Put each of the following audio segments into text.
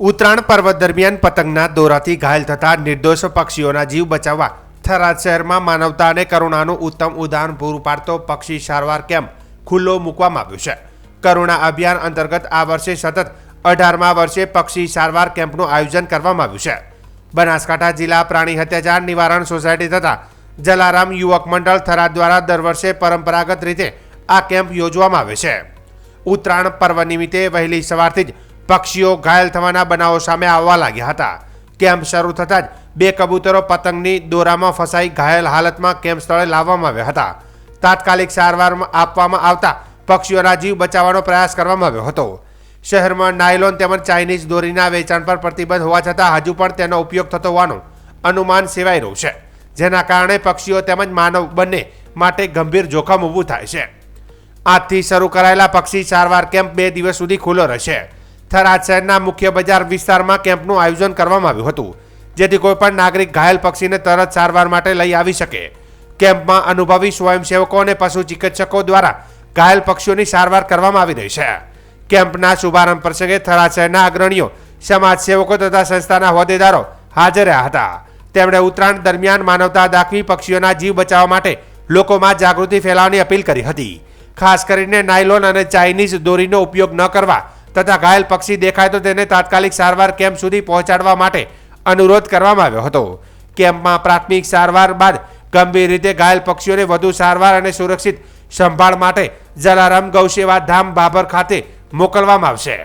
ઉત્તરાયણ પર્વ દરમિયાન પતંગના દોરાથી ઘાયલ થતા નિર્દોષ પક્ષીઓના જીવ બચાવવા થરાદ શહેરમાં માનવતા અને કરુણાનું ઉત્તમ ઉદાહરણ પૂરું પાડતો પક્ષી સારવાર કેમ્પ ખુલ્લો મૂકવામાં આવ્યો છે. કરુણા અભિયાન અંતર્ગત આ વર્ષે સતત અઢારમા વર્ષે પક્ષી સારવાર કેમ્પનું આયોજન કરવામાં આવ્યું છે. બનાસકાંઠા જિલ્લા પ્રાણી હત્યાચાર નિવારણ સોસાયટી તથા જલારામ યુવક મંડળ થરાદ દ્વારા દર વર્ષે પરંપરાગત રીતે આ કેમ્પ યોજવામાં આવે છે. ઉત્તરાયણ પર્વ નિમિત્તે વહેલી સવારથી જ પક્ષીઓ ઘાયલ થવાના બનાવો સામે આવવા લાગ્યા હતા. કેમ્પ શરૂ થતાં જ બે કબૂતરો પતંગની દોરામાં ફસાઈ ઘાયલ હાલતમાં કેમ્પ સ્થળે લાવવામાં આવ્યા હતા. તાત્કાલિક સારવાર આપવામાં આવતા પક્ષીઓના જીવ બચાવવાનો પ્રયાસ કરવામાં આવ્યો હતો. શહેરમાં નાયલોન તેમજ ચાઇનીઝ દોરીના વેચાણ પર પ્રતિબંધ હોવા છતાં હજુ પણ તેનો ઉપયોગ થતો હોવાનું અનુમાન સેવાઈ રહ્યું છે, જેના કારણે પક્ષીઓ તેમજ માનવ બંને માટે ગંભીર જોખમ ઊભું થાય છે. આજથી શરૂ કરાયેલા પક્ષી સારવાર કેમ્પ બે દિવસ સુધી ખુલ્લો રહેશે. થરાદ શહેરના મુખ્ય બજાર વિસ્તારમાં કેમ્પનું આયોજન કરવામાં આવ્યું હતું, જેથી કોઈપણ નાગરિક ઘાયલ પક્ષીને તરત સારવાર માટે લઈ આવી શકે. કેમ્પમાં અનુભવી સ્વયંસેવકો અને પશુ ચિકિત્સકો દ્વારા ઘાયલ પક્ષીઓની સારવાર કરવામાં આવી રહી છે. કેમ્પના શુભારંભ પ્રસંગે થરાદ શહેરના અગ્રણીઓ, સમાજસેવકો તથા સંસ્થાના હોદ્દેદારો હાજર રહ્યા હતા. તેમણે ઉત્તરાયણ દરમિયાન માનવતા દાખવી પક્ષીઓના જીવ બચાવવા માટે લોકોમાં જાગૃતિ ફેલાવવાની અપીલ કરી હતી. ખાસ કરીને નાયલોન અને ચાઇનીઝ દોરીનો ઉપયોગ ન કરવા તથા ઘાયલ પક્ષી દેખાય તો તેને તાત્કાલિક સારવાર કેમ્પ સુધી પહોંચાડવા માટે અનુરોધ કરવામાં આવ્યો હતો. કેમ્પમાં પ્રાથમિક સારવાર બાદ ગંભીર રીતે ઘાયલ પક્ષીઓને વધુ સારવાર અને સુરક્ષિત સંભાળ માટે જલારામ ગૌસેવા ધામ બાબર ખાતે મોકલવામાં આવશે.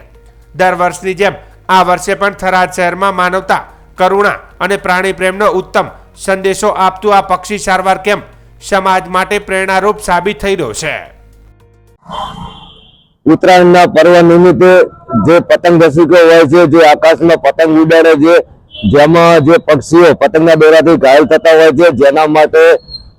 દર વર્ષની જેમ આ વર્ષે પણ થરાદ શહેરમાં માનવતા, કરુણા અને પ્રાણી પ્રેમનો ઉત્તમ સંદેશો આપતું આ પક્ષી સારવાર કેમ્પ સમાજ માટે પ્રેરણારૂપ સાબિત થઈ રહ્યો છે. ઉત્તરાયણના પર્વ નિમિત્તે જે પતંગ રસિકો હોય છે, જે આકાશમાં પતંગ ઉડાડે છે, જેમાં જે પક્ષીઓ પતંગના દોરાથી ઘાયલ થતા હોય છે, જેના માટે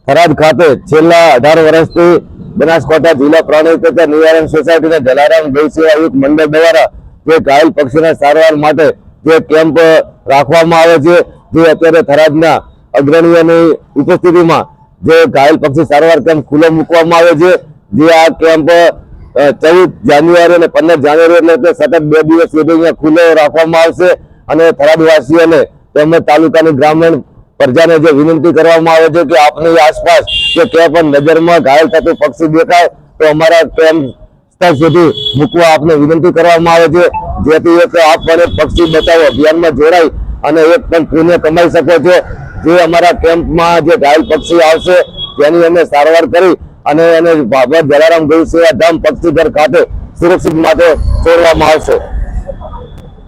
થરાદ ખાતે છેલ્લા અઢાર વર્ષથી બનાસકાંઠા જિલ્લા પ્રાણી તથા નિવારણ સોસાયટીના જલારામ ગૌ સેવા મંડળ દ્વારા જે ઘાયલ પક્ષીના સારવાર માટે જે કેમ્પ રાખવામાં આવે છે, જે અત્યારે થરાદના અગ્રણીઓની ઉપસ્થિતિમાં જે ઘાયલ પક્ષી સારવાર કેમ્પ ખુલ્લો મૂકવામાં આવે છે, જે આ કેમ્પ ચૌદ જાન્યુઆરી અને પંદર જાન્યુઆરી એટલે સતત બે દિવસ સુધી અહીંયા ખુલ્લો રાખવામાં આવશે અને થરાદવાસીઓને તેમજ તાલુકાની ગ્રામીણ પ્રજાને જે વિનંતી કરવામાં આવે છે કે આપની આસપાસ કે ક્યાં પણ નજરમાં ઘાયલ થતું પક્ષી દેખાય, તો અમારા કેમ્પ સ્થળ સુધી મૂકવા આપને વિનંતી કરવામાં આવે છે. જેથી એક આપ મને પક્ષી બચાવો અભિયાનમાં જોડાય અને એક પણ પુણ્ય કમાઈ શકો છો. જે અમારા કેમ્પમાં જે ઘાયલ પક્ષી આવશે, તેની અમે સારવાર કરી અને એને બાબત જલારામ ગયું સેવા ધામ પક્ષી ઘર ખાતે સુરક્ષિત માટે છોડવામાં આવશે.